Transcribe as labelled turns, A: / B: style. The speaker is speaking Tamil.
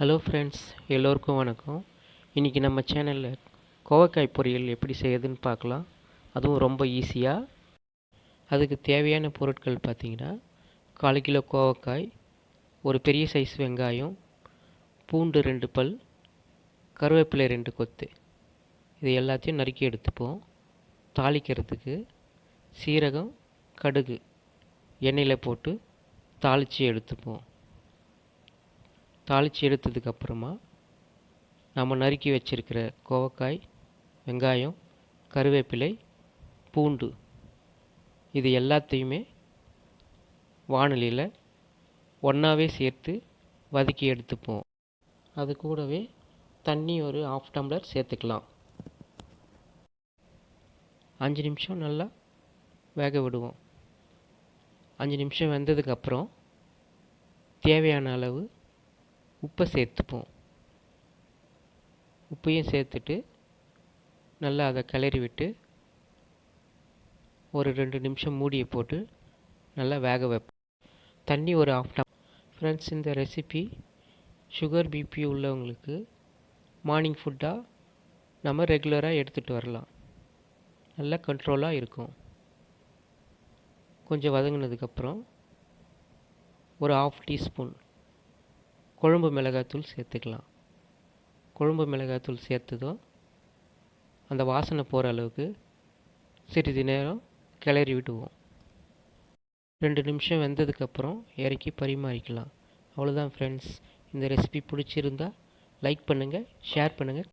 A: ஹலோ ஃப்ரெண்ட்ஸ் எல்லோருக்கும் வணக்கம். இன்றைக்கி நம்ம சேனலில் கோவக்காய் பொரியல் எப்படி செய்யுதுன்னு பார்க்கலாம். அதுவும் ரொம்ப ஈஸியாக அதுக்கு தேவையான பொருட்கள் பார்த்திங்கன்னா கால் கிலோ கோவக்காய் ஒரு பெரிய சைஸ் வெங்காயம் பூண்டு ரெண்டு பல் கருவேப்பிலை ரெண்டு கொத்து. இது எல்லாத்தையும் நறுக்கி எடுத்துப்போம். தாளிக்கிறதுக்கு சீரகம் கடுகு எண்ணெயில் போட்டு தாளித்து எடுத்துப்போம். தாளித்து எடுத்ததுக்கப்புறமா நம்ம நறுக்கி வச்சுருக்கிற கோவக்காய் வெங்காயம் கருவேப்பிலை பூண்டு இது எல்லாத்தையுமே வானொலியில் ஒன்றாவே சேர்த்து வதக்கி எடுத்துப்போம். அது கூடவே தண்ணி ஒரு ஆஃப் டம்ளர் சேர்த்துக்கலாம். அஞ்சு நிமிஷம் நல்லா வேக விடுவோம். அஞ்சு நிமிஷம் வெந்ததுக்கப்புறம் தேவையான அளவு உப்பை சேர்த்துப்போம். உப்பையும் சேர்த்துட்டு நல்லா அதை கிளறி விட்டு ஒரு ரெண்டு நிமிஷம் மூடியை போட்டு நல்லா வேக வைப்போம். தண்ணி ஒரு ஆஃப் டம் ஃப்ரெண்ட்ஸ் இந்த ரெசிபி சுகர் பிபி உள்ளவங்களுக்கு மார்னிங் ஃபுட்டாக நம்ம ரெகுலராக எடுத்துகிட்டு வரலாம். நல்லா கண்ட்ரோலாக இருக்கும். கொஞ்சம் வதங்கினதுக்கப்புறம் ஒரு ஆஃப் டீஸ்பூன் குழம்பு மிளகாத்தூள் சேர்த்துக்கலாம். குழம்பு மிளகாத்தூள் சேர்த்ததும் அந்த வாசனை போகிற அளவுக்கு சிறிது நேரம் கிளறி விடுவோம். ரெண்டு நிமிஷம் வெந்ததுக்கப்புறம் இறக்கி பரிமாறிக்கலாம். அவ்வளோதான் ஃப்ரெண்ட்ஸ் இந்த ரெசிபி பிடிச்சிருந்தா லைக் பண்ணுங்கள் ஷேர் பண்ணுங்கள்